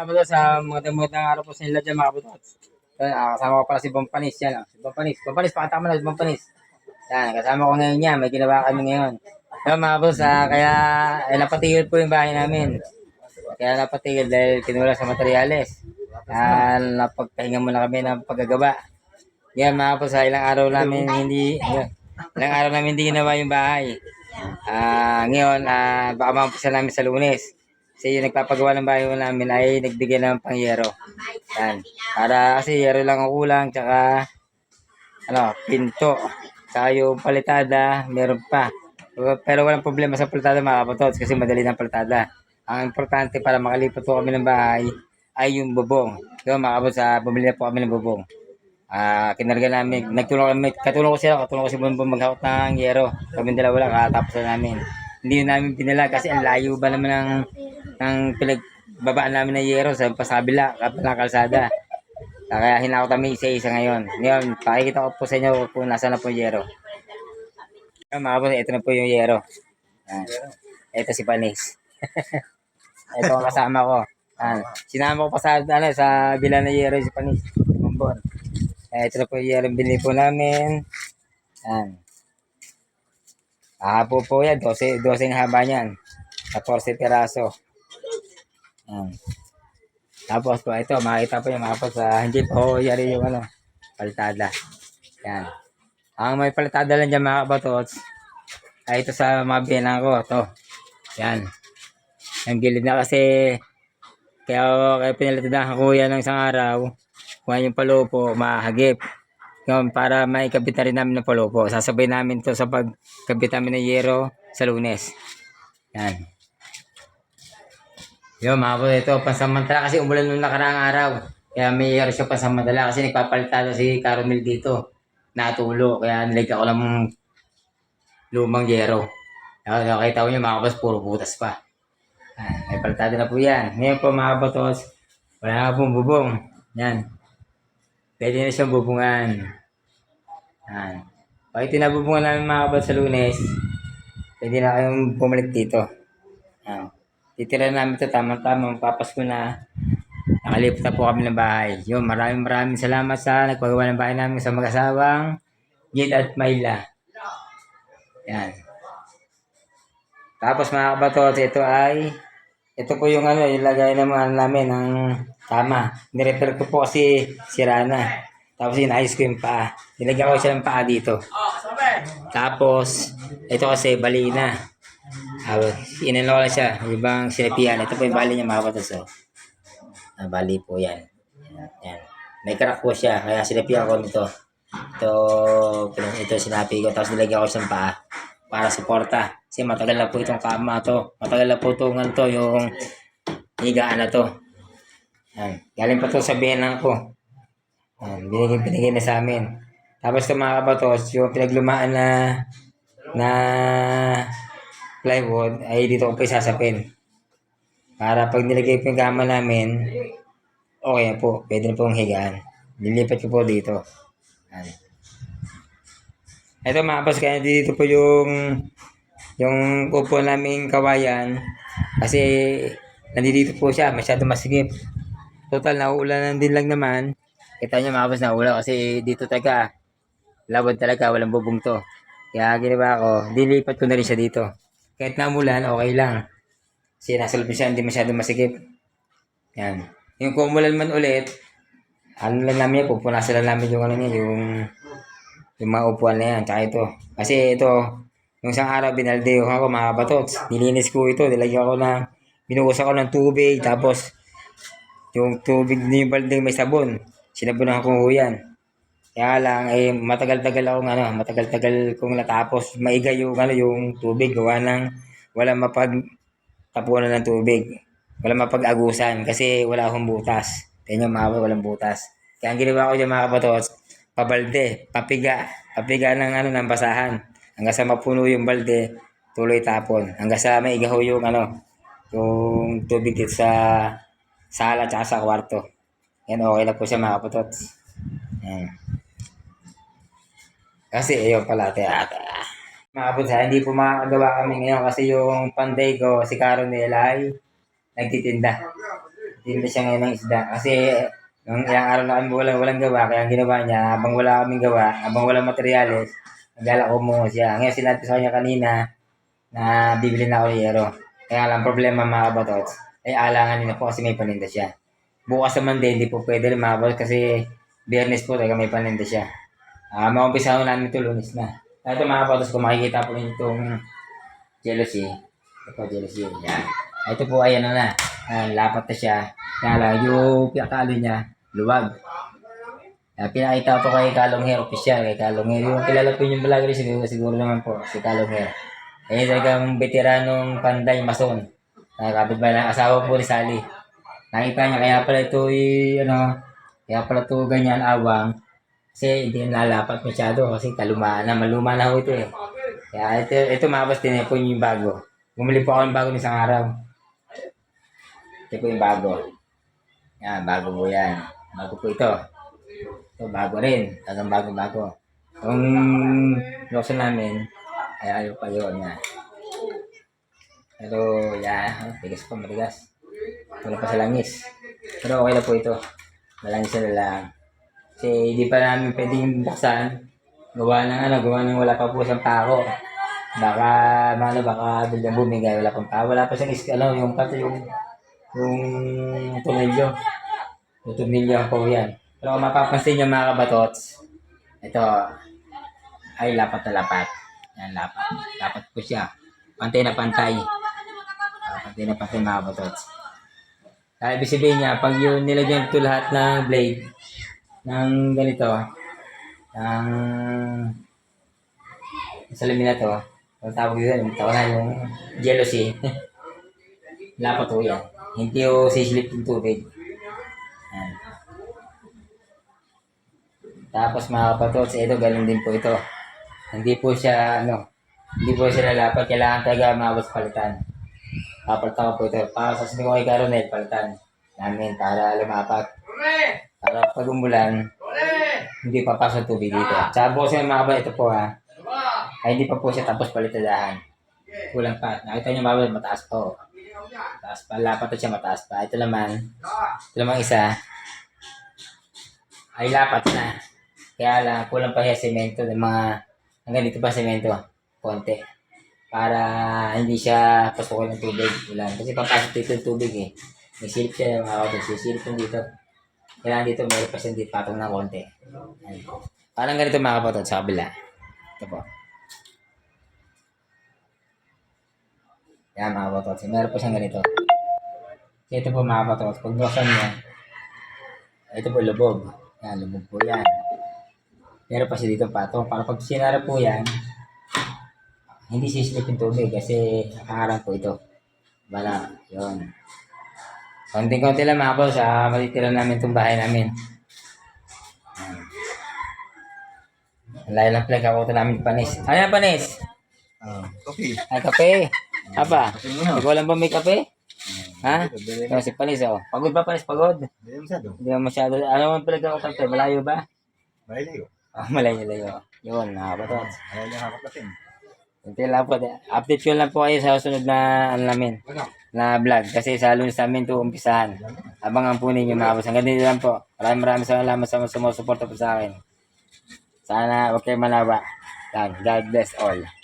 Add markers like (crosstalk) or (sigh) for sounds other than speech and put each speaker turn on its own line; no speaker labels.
Kapag sa mga damot ng araw po sa nila dyan mga kabutot. Yan, ah, kasama ko pala si Bompanis. Yan, ah, si Bompanis. Bompanis, pakita mo na si Bompanis. Yan, kasama ko ngayon yan. May ginawa kami ngayon. Yan mga kabutot, ah, kaya eh, napatigil po yung bahay namin. Kaya napatigil dahil kinula sa materyales. Yan, napagpahinga muna kami ng paggagawa. Yan mga kabutot, sa ilang araw namin hindi, ilang araw namin hindi ginawa yung bahay. Ah, ngayon, ah, baka mampisa namin sa lunes. Kasi yung nagpapagawa ng bahay namin ay nagbigay ng pangyero. Yan. Para kasi yero lang ang kulang, tsaka ano, pinto. Tsaka yung palitada, meron pa. Pero walang problema sa palitada mga kapotots kasi madali ng palitada. Ang importante para makalipat po kami ng bahay ay yung bubong. So mga kapotots, ah, bumili na po kami ng bubong. Ah, kinarga namin, nagtulong kami, katulong ko siya, katulong ko si Bumbong maghawak ng yero. Kami dalawa lang, katapos na namin. Hindi namin pinala kasi ang layo ba naman ng, ng pinagbabaan namin ng yero sa pasabila, kapalang kalsada. Ah, Kaya hinakot kami isa-isa ngayon. Ngayon, pakikita ko po sa inyo kung nasa na po yung yero. Ngayon, mga kapatid, ito na po yung yero. Yan. Ito si Panis. (laughs) ito ang kasama ko. Yan. Sinama ko pa sa, ano, sa bila ng yero si Panis. Bumbon. Eh, ito na po yung yero binili po namin. Yan. Ah, po po yan. 12, 12 ang haba niyan. 14 piraso. Yan. Tapos po, ito, makita po yung mga sa, hindi po yari yung ano, palitada. Yan. Ang may palitada lang dyan mga kabatots, ay ito sa mga biyanan ko, to. Yan. Ang gilid na kasi, kaya kaya pinalitadahan ko yan ng isang araw, kung yung palupo, mahagip. Yun, para maikabit na rin namin ng palupo. Sasabay namin to sa pagkabit namin ng yero sa lunes. Yan. Yun, mga po, ito, pansamantala kasi umulan nung nakaraang araw. Kaya may yero siya pansamantala kasi nagpapalitada si Caromel dito. Natulo, kaya nilagyan ko lang lumang yero. Kaya nakita ko niyo, mga kapos, puro butas pa. Ah, may palitada na po yan. Ngayon po, mga batos, wala na pong bubong. Yan. Pwede na siyang bubungan. Yan. Pag tinabubungan namin mga kabat sa lunes, pwede na kayong bumalik dito. Yan. Titira namin ito tamang-tamang papasko na. Nakalipat na po kami ng bahay. Yun, maraming maraming salamat sa nagpagawa ng bahay namin sa mag-asawang Jade at Mayla. Yan. Tapos mga kabatot, ito ay ito po yung ano, yung lagay naman namin ng tama. Nirepair ko po kasi sira na. Tapos inayos ko yung paa. Nilagyan ko siya ng paa dito. Tapos, ito kasi bali na. Uh, inano ko lang siya. Ibang sinapian. Ito po yung bali niya mga. So. Ah, bali po yan. Yan. yan. May crack po siya. Kaya sinapian ko nito. Ito, ito sinapi ko. Tapos nilagyan ko siya ng paa para suporta. Kasi matagal na po itong kama to. Matagal na po itong ano to, yung higaan na to. Yan. Galing pa to sa biyanan ko. Yan. Binigay, binigay na sa amin. Tapos ito mga kabatos, yung pinaglumaan na na plywood ay dito ko pa isasapin. Para pag nilagay po yung kama namin, okay na po. Pwede na pong higaan. Nilipat ko po dito. Yan. Ito mga boss, kaya dito po yung yung upo naming kawayan kasi nandito po siya, masyado masigip. Total, nauulanan din lang naman. Kita niyo mga boss, naulan kasi dito talaga, labad talaga, walang bubong to. Kaya ginawa ko, dilipat ko na rin siya dito. Kahit namulan, okay lang. Kasi nasa loob siya, hindi masyado masigip. Yan. Yung kumulan man ulit, ano lang namin yan, pupunasan lang namin yung ano niya, yung yung mga upuan na yan, tsaka ito. Kasi ito, yung isang araw, binalde ko ako mga kabatots. Nilinis ko ito, nilagyan ko ng, binuhusan ko ng tubig, tapos, yung tubig na yung baldeng may sabon. Sinabunan ko yan. Kaya lang, eh, matagal-tagal ako, ano, matagal-tagal kong natapos. Maiga yung, ano, yung tubig, gawa ng, wala mapag, tapunan ng tubig. Wala mapag-agusan, kasi wala akong butas. Tingnan mga kapatid, walang butas. Kaya ang ginawa ko dyan mga kapatots, pabalde, papiga, papiga ng ano ng basahan. Hanggang sa mapuno yung balde, tuloy tapon. Hanggang sa may igaho yung ano, yung tubig dito sa sala at sa kwarto. Yan, okay na po siya mga kaputot. Yan. Kasi ayun pala, teate. Mga kaputot, hindi po makakagawa kami ngayon kasi yung panday ko, si Caronel ay nagtitinda. tinda siya ngayon ng isda. Kasi nung ilang araw na kami walang, walang gawa, kaya ang ginawa niya, habang wala kaming gawa, habang walang materyales, nagala ko mo siya. Ngayon sinabi sa kanya kanina na bibili na ako ng yero. Kaya lang problema mga kabatots, ay alangan nila po kasi may paninda siya. Bukas naman din, hindi po pwede mga kabatots kasi biyernes po talaga may paninda siya. Ah, maumpisa ko namin ito lunes na. Ito mga kabatots, kung makikita po ninyo itong jealousy, ito po jealousy, yan. Ito po ay ano na, ah, lapat na siya. Kaya lang, yung pinakalo niya, luwag. Uh, pinakita ko kay Kalong Hair, official kay Kalong Hair. Yung kilala po yung vlogger siguro, siguro naman po, si Kalong Hair. Eh, talagang veteranong panday mason. Uh, kapitbahay ng asawa po ni Sally. Nakita niya, kaya pala ito y, ano, kaya pala ito ganyan awang. Kasi hindi nalapat masyado kasi kalumaan na, maluma na ho ito eh. Kaya ito, ito mabas din po yung bago. Bumili po ako ng bago ng isang araw. Ito po yung bago. Yan, bago po yan. Bago po ito. Ito, bago rin. Tagang bago-bago. Yung lokso namin, ay ayaw pa yun. Yan. Pero, yan. Tigas pa, matigas. Wala pa sa langis. Pero okay na po ito. Malangis na lang. Kasi hindi pa namin pwedeng buksan. Gawa ng ano, gawa ng wala pa po siyang pako. Baka, ano, baka biglang bumigay, wala pang pako. Wala pa siyang is, ano, yung kato, yung, yung tumilyo. Yung tumilyo po yan. Pero kung mapapansin niyo mga kabatots, ito, ay lapat na lapat. Yan, lapat. Lapat po siya. Pantay na pantay. Ah, pantay na pantay mga kabatots. Ibig sabihin niya, pag yung nilagyan ito lahat ng blade, ng ganito, ng salamin na to, ang tawag dito, yung tawag na yung jealousy. (laughs) Lapat po yan. Hindi yung sisilip yung tubig. Yan. Tapos mga kapatots, ito ganun din po ito. Hindi po siya, ano, hindi po siya lalapat. Kailangan talaga mabos palitan. Papalitan ko po ito. Para sa sabi ko kay Caronel, palitan namin para lumapat. Para pag umulan, hindi papasok tubig dito. Sa po siya mga kapatid, ito po ha. Ay hindi pa po siya tapos palitadahan. Kulang pa. Nakita niyo mga mataas po. Mataas pa. Lapat siya mataas pa. Ito naman, ito naman isa, ay lapat na. Kaya lang, kulang pa siya semento ng mga, hanggang dito pa semento, konti. Para hindi siya pasukin ng tubig. Ulan. Kasi papasok dito yung tubig eh. May silip siya mga kapatid. Silip yung dito. Kailangan dito siya dito patong ng konti. Ayan. Parang ganito mga kapatid sa kabila. Ito po. Yan mga kapatid. Meron po siyang ganito. Ito po mga kapatid. Pag buksan niya, ito po lubog. Yan, lubog po yan. Meron pa siya dito patong. Para pag sinara po yan, hindi sisilip yung tubig kasi nakaharang po ito. Bala, yun. Konting-konti lang mga boss, ah, matitira namin itong bahay namin. Layo lang pala kakuto namin panis. Ano yan panis?
Ah, okay.
Ay, kape. Apa?
Kape na.
Ikaw lang ba may kape? Ha? Ito si panis oh. Pagod ba panis? Pagod?
Hindi masyado.
Hindi masyado. Ano man pala kakuto? Malayo ba? Ah, malayo layo. Yun, nakakabatot.
Ayaw niya hakaplasin.
Kunti lang po. Update ko lang po kayo sa susunod na ano namin. Na vlog. Kasi sa lunes namin ito umpisahan. Abangan po ninyo mga boss. Hanggang dito lang po. Maraming maraming salamat sa mga sumusuporta po sa akin. Sana malawa. Yan. God bless all.